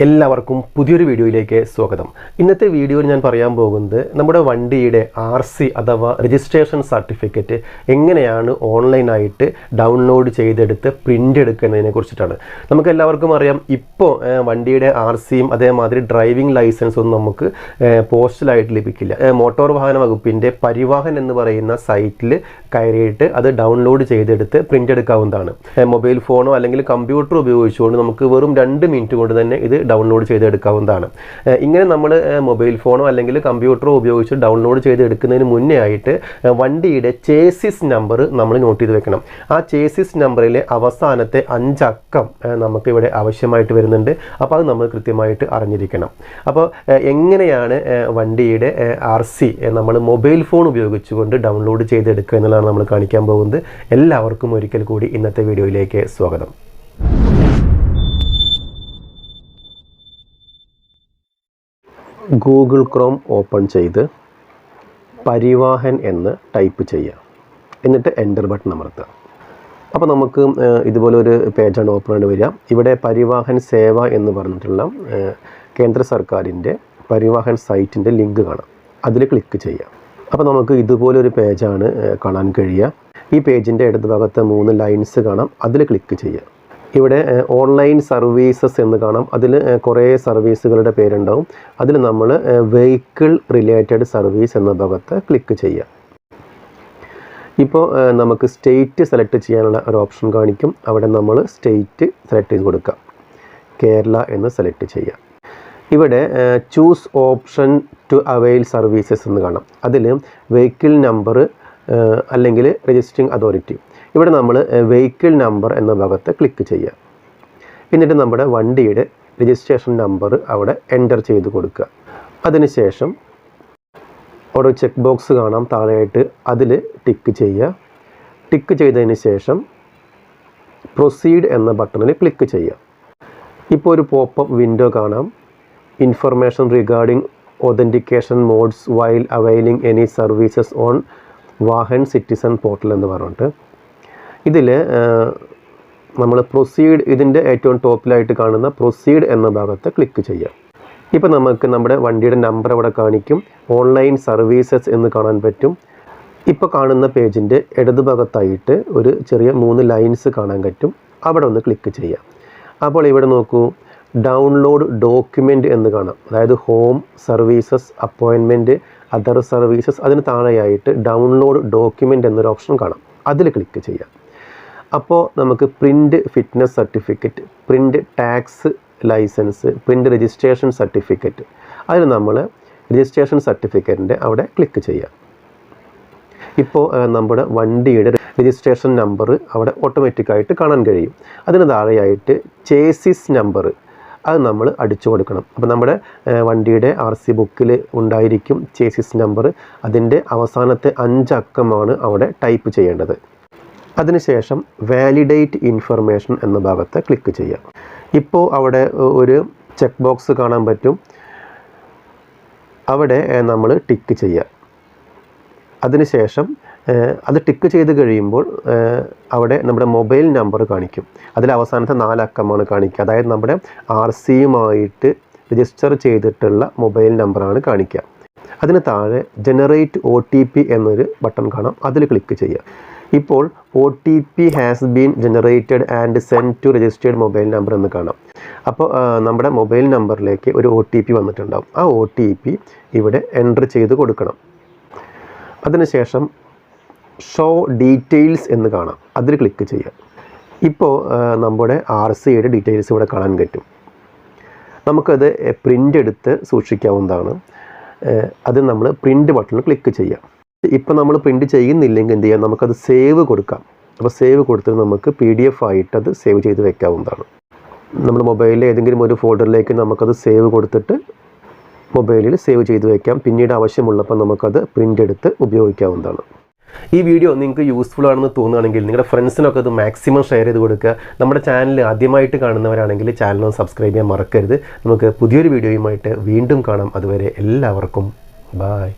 എല്ലാവർക്കും പുതിയൊരു വീഡിയോയിലേക്ക് സ്വാഗതം. ഇന്നത്തെ വീഡിയോയിൽ ഞാൻ പറയാൻ പോകുന്നത് നമ്മുടെ വണ്ടിയുടെ ആർ സി അഥവാ രജിസ്ട്രേഷൻ സർട്ടിഫിക്കറ്റ് എങ്ങനെയാണ് ഓൺലൈനായിട്ട് ഡൗൺലോഡ് ചെയ്തെടുത്ത് പ്രിന്റ് എടുക്കുന്നതിനെ കുറിച്ചിട്ടാണ്. നമുക്ക് എല്ലാവർക്കും അറിയാം ഇപ്പോൾ വണ്ടിയുടെ ആർ സിയും അതേമാതിരി ഡ്രൈവിംഗ് ലൈസൻസും നമുക്ക് പോസ്റ്റലായിട്ട് ലഭിക്കില്ല. മോട്ടോർ വാഹന വകുപ്പിന്റെ പരിവാഹൻ എന്ന് പറയുന്ന സൈറ്റിൽ കയറിയിട്ട് അത് ഡൗൺലോഡ് ചെയ്തെടുത്ത് പ്രിന്റ് എടുക്കാവുന്നതാണ്. മൊബൈൽ ഫോണോ അല്ലെങ്കിൽ കമ്പ്യൂട്ടർ ഉപയോഗിച്ചുകൊണ്ട് നമുക്ക് വെറും രണ്ട് മിനിറ്റ് കൊണ്ട് തന്നെ ഇത് ഡൗൺലോഡ് ചെയ്തെടുക്കാവുന്നതാണ്. ഇങ്ങനെ നമ്മൾ മൊബൈൽ ഫോണോ അല്ലെങ്കിൽ കമ്പ്യൂട്ടറോ ഉപയോഗിച്ച് ഡൗൺലോഡ് ചെയ്തെടുക്കുന്നതിന് മുന്നേ ആയിട്ട് വണ്ടിയുടെ ചേസിസ് നമ്പർ നമ്മൾ നോട്ട് ചെയ്ത് വെക്കണം. ആ ചേസിസ് നമ്പറിലെ അവസാനത്തെ അഞ്ചക്കം നമുക്കിവിടെ ആവശ്യമായിട്ട് വരുന്നുണ്ട്. അപ്പോൾ അത് നമ്മൾ കൃത്യമായിട്ട് അറിഞ്ഞിരിക്കണം. അപ്പോൾ എങ്ങനെയാണ് വണ്ടിയുടെ ആർ സി നമ്മൾ മൊബൈൽ ഫോൺ ഉപയോഗിച്ചുകൊണ്ട് ഡൗൺലോഡ് ചെയ്തെടുക്കുക എന്നുള്ളതാണ് നമ്മൾ കാണിക്കാൻ പോകുന്നത്. എല്ലാവർക്കും ഒരിക്കൽ കൂടി ഇന്നത്തെ വീഡിയോയിലേക്ക് സ്വാഗതം. ഗൂഗിൾ ക്രോം ഓപ്പൺ ചെയ്ത് പരിവാഹൻ എന്ന് ടൈപ്പ് ചെയ്യുക. എന്നിട്ട് എന്റർ ബട്ടൺ അമർത്തുക. അപ്പോൾ നമുക്ക് ഇതുപോലെ ഒരു പേജാണ് ഓപ്പൺ ആയിട്ട് വരിക. ഇവിടെ പരിവാഹൻ സേവ എന്ന് പറഞ്ഞിട്ടുള്ള കേന്ദ്ര സർക്കാരിന്റെ പരിവാഹൻ സൈറ്റിന്റെ ലിങ്ക് കാണാം. അതിൽ ക്ലിക്ക് ചെയ്യുക. അപ്പോൾ നമുക്ക് ഇതുപോലൊരു പേജാണ് കാണാൻ കഴിയുക. ഈ പേജിന്റെ ഇടതുഭാഗത്ത് മൂന്ന് ലൈൻസ് കാണാം. അതിൽ ക്ലിക്ക് ചെയ്യുക. ഇവിടെ ഓൺലൈൻ സർവീസസ് എന്ന് കാണാം. അതിൽ കുറേ സർവീസുകളുടെ പേരുണ്ടാവും. അതിൽ നമ്മൾ വെഹിക്കിൾ റിലേറ്റഡ് സർവീസ് എന്ന ഭാഗത്ത് ക്ലിക്ക് ചെയ്യുക ഇപ്പോൾ നമുക്ക് സ്റ്റേറ്റ് സെലക്ട് ചെയ്യാനുള്ള ഒരു ഓപ്ഷൻ കാണിക്കും. അവിടെ നമ്മൾ സ്റ്റേറ്റ് സെലക്ട് ചെയ്ത് കൊടുക്കുക കേരള എന്ന് സെലക്ട് ചെയ്യുക ഇവിടെ choose option to avail services എന്ന് കാണാം. അതിൽ വെഹിക്കിൾ നമ്പർ അല്ലെങ്കിൽ രജിസ്ട്രിങ് അതോറിറ്റി ഇവിടെ നമ്മൾ വെഹിക്കിൾ നമ്പർ എന്ന ഭാഗത്ത് ക്ലിക്ക് ചെയ്യുക. എന്നിട്ട് നമ്മുടെ വണ്ടിയുടെ രജിസ്ട്രേഷൻ നമ്പർ അവിടെ എന്റർ ചെയ്ത് കൊടുക്കുക. അതിനുശേഷം ഒരു ചെക്ക് ബോക്സ് കാണാം താഴെയായിട്ട് അതിൽ ടിക്ക് ചെയ്യുക. ടിക്ക് ചെയ്തതിന് ശേഷം പ്രൊസീഡ് എന്ന ബട്ടണിൽ ക്ലിക്ക് ചെയ്യുക. ഇപ്പോൾ ഒരു പോപ്പപ്പ് വിൻഡോ കാണാം. Information regarding authentication modes while availing any services on Vahan citizen portal എന്ന് പറഞ്ഞിട്ട്. ഇതിൽ നമ്മൾ പ്രൊസീഡ് ഇതിന്റെ ഏറ്റവും ടോപ്പിലായിട്ട് കാണുന്ന പ്രൊസീഡ് എന്ന ഭാഗത്ത് ക്ലിക്ക് ചെയ്യാം. ഇപ്പോൾ നമുക്ക് നമ്മുടെ വണ്ടിയുടെ നമ്പർ അവിടെ കാണിക്കും. ഓൺലൈൻ സർവീസസ് എന്ന് കാണാൻ പറ്റും. ഇപ്പോൾ കാണുന്ന പേജിന്റെ ഇടതുഭാഗത്തായിട്ട് ഒരു ചെറിയ മൂന്ന് ലൈൻസ് കാണാൻ പറ്റും. അവിടെ ഒന്ന് ക്ലിക്ക് ചെയ്യാം. അപ്പോൾ ഇവിടെ നോക്കൂ. ഡൗൺലോഡ് ഡോക്യുമെന്റ് എന്ന് കാണാം. അതായത് ഹോം സർവീസസ് അപ്പോയിൻമെന്റ് അതർ സർവീസസ് അതിന് താഴെയായിട്ട് ഡൗൺലോഡ് ഡോക്യുമെന്റ് എന്നൊരു ഓപ്ഷൻ കാണാം. അതിൽ ക്ലിക്ക് ചെയ്യാം. അപ്പോൾ നമുക്ക് print fitness certificate print tax licence print registration certificate അതിന് നമ്മൾ രജിസ്ട്രേഷൻ സർട്ടിഫിക്കറ്റിന്റെ അവിടെ ക്ലിക്ക് ചെയ്യാം. ഇപ്പോൾ നമ്മുടെ വണ്ടിയുടെ രജിസ്ട്രേഷൻ നമ്പർ അവിടെ ഓട്ടോമാറ്റിക്കായിട്ട് കാണാൻ കഴിയും. അതിന് താഴെയായിട്ട് ചേസിസ് നമ്പർ അത് നമ്മൾ അടിച്ചു കൊടുക്കണം. അപ്പോൾ നമ്മുടെ വണ്ടിയുടെ ആർ സി ബുക്കിൽ ഉണ്ടായിരിക്കും ചേസിസ് നമ്പർ അതിന്റെ അവസാനത്തെ അഞ്ചക്കമാണ് അവിടെ ടൈപ്പ് ചെയ്യേണ്ടത്. അതിനുശേഷം വാലിഡേറ്റ് ഇൻഫർമേഷൻ എന്ന ഭാഗത്ത് ക്ലിക്ക് ചെയ്യാം ഇപ്പോൾ അവിടെ ഒരു ചെക്ക് ബോക്സ് കാണാൻ പറ്റും. അവിടെ നമ്മൾ ടിക്ക് ചെയ്യുക. അതിനുശേഷം അത് ടിക്ക് ചെയ്ത് കഴിയുമ്പോൾ അവിടെ നമ്മുടെ മൊബൈൽ നമ്പർ കാണിക്കും. അതിൽ അവസാനത്തെ നാലക്കമാണ് കാണിക്കുക. അതായത് നമ്മുടെ ആർ സിയുമായിട്ട് രജിസ്റ്റർ ചെയ്തിട്ടുള്ള മൊബൈൽ നമ്പറാണ് കാണിക്കുക. അതിന് താഴെ ജനറേറ്റ് ഒ ടി പി എന്നൊരു ബട്ടൺ കാണാം. അതിൽ ക്ലിക്ക് ചെയ്യുക. ഇപ്പോൾ O T P has been generated and send to registered mobile number എന്ന് കാണാം. അപ്പോൾ നമ്മുടെ മൊബൈൽ നമ്പറിലേക്ക് ഒരു ഒ ടി പി വന്നിട്ടുണ്ടാവും. ആ ഒ ടി പി ഇവിടെ എന്റർ ചെയ്ത് കൊടുക്കണം. അതിനുശേഷം ഷോ ഡീറ്റെയിൽസ് എന്ന് കാണാം. അതിൽ ക്ലിക്ക് ചെയ്യാം ഇപ്പോൾ നമ്മുടെ ആർ സി ഐയുടെ ഡീറ്റെയിൽസ് ഇവിടെ കാണാൻ പറ്റും. നമുക്കത് പ്രിന്റ് എടുത്ത് സൂക്ഷിക്കാവുന്നതാണ്. അത് നമ്മൾ പ്രിന്റ് ബട്ടണിൽ ക്ലിക്ക് ചെയ്യാം ഇപ്പോൾ നമ്മൾ പ്രിന്റ് ചെയ്യുന്നില്ലെങ്കിൽ എന്ത് ചെയ്യാം? നമുക്കത് സേവ് കൊടുക്കാം. അപ്പോൾ സേവ് കൊടുത്തിട്ട് നമുക്ക് പി ഡി എഫ് ആയിട്ട് അത് സേവ് ചെയ്ത് വെക്കാവുന്നതാണ്. നമ്മൾ മൊബൈലിലെ ഏതെങ്കിലും ഒരു ഫോൾഡറിലേക്ക് നമുക്കത് സേവ് കൊടുത്തിട്ട് മൊബൈലിൽ സേവ് ചെയ്ത് വെക്കാം. പിന്നീട് ആവശ്യമുള്ളപ്പോൾ നമുക്കത് പ്രിന്റ് എടുത്ത് ഉപയോഗിക്കാവുന്നതാണ്. ഈ വീഡിയോ നിങ്ങൾക്ക് യൂസ്ഫുൾ ആണെന്ന് തോന്നുകയാണെങ്കിൽ നിങ്ങളുടെ ഫ്രണ്ട്സിനൊക്കെ അത് മാക്സിമം ഷെയർ ചെയ്ത് കൊടുക്കുക. നമ്മുടെ ചാനൽ ആദ്യമായിട്ട് കാണുന്നവരാണെങ്കിൽ ചാനൽ സബ്സ്ക്രൈബ് ചെയ്യാൻ മറക്കരുത്. നമുക്ക് പുതിയൊരു വീഡിയോയുമായിട്ട് വീണ്ടും കാണാം. അതുവരെ എല്ലാവർക്കും ബായ്